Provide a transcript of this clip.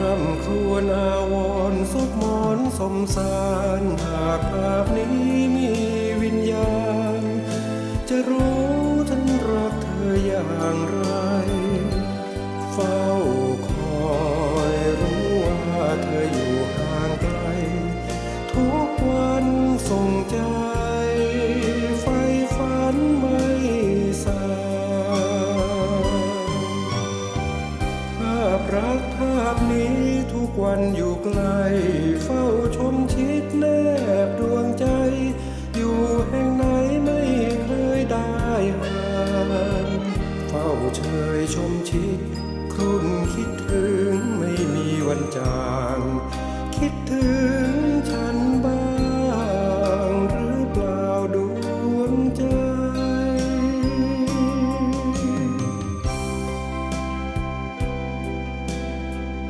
ร่ำครวญอาวรณ์ซบมอนสมสารหากภาพนี้มีวิญญาณ จะรู้ฉันรักเธออย่างไร เฝ้าคอยรู้ว่าเธออยู่ห่างไกล ทุกวันส่งใจ รักภาพนี้ทุกวันอยู่ไกล เฝ้าชมชิดแนบดวงใจ อยู่แห่งไหนไม่เคยได้ห่างเฝ้าเชยชมชิด ครุ่นคิดถึงไม่มีวันจาง คิดถึง